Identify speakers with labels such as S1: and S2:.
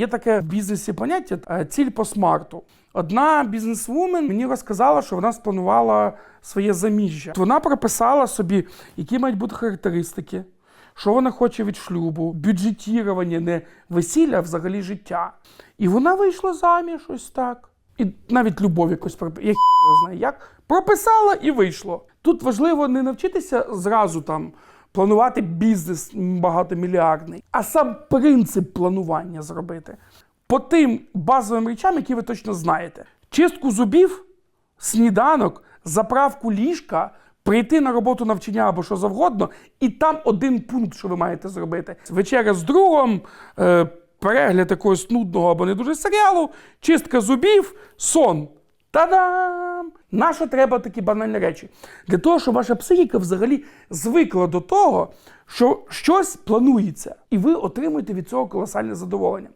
S1: Є таке в бізнесі поняття е, ціль по смарту. Одна бізнесвумен мені розказала, що вона спланувала своє заміжжя. Вона прописала собі, які мають бути характеристики, що вона хоче від шлюбу, бюджетірування, не весілля, а взагалі життя. І вона вийшла заміж ось так. І навіть любов якось я знаю як. Прописала і вийшло. Тут важливо не навчитися зразу там планувати бізнес багатомільярдний, а сам принцип планування зробити по тим базовим речам, які ви точно знаєте: чистку зубів, сніданок, заправку ліжка. Прийти на роботу навчання або що завгодно, і там один пункт, що ви маєте зробити. Вечеря з другом, е, перегляд якогось нудного або не дуже серіалу, чистка зубів, сон. Та-дам! На що треба такі банальні речі? Для того, щоб ваша психіка взагалі звикла до того, що щось планується, і ви отримуєте від цього колосальне задоволення.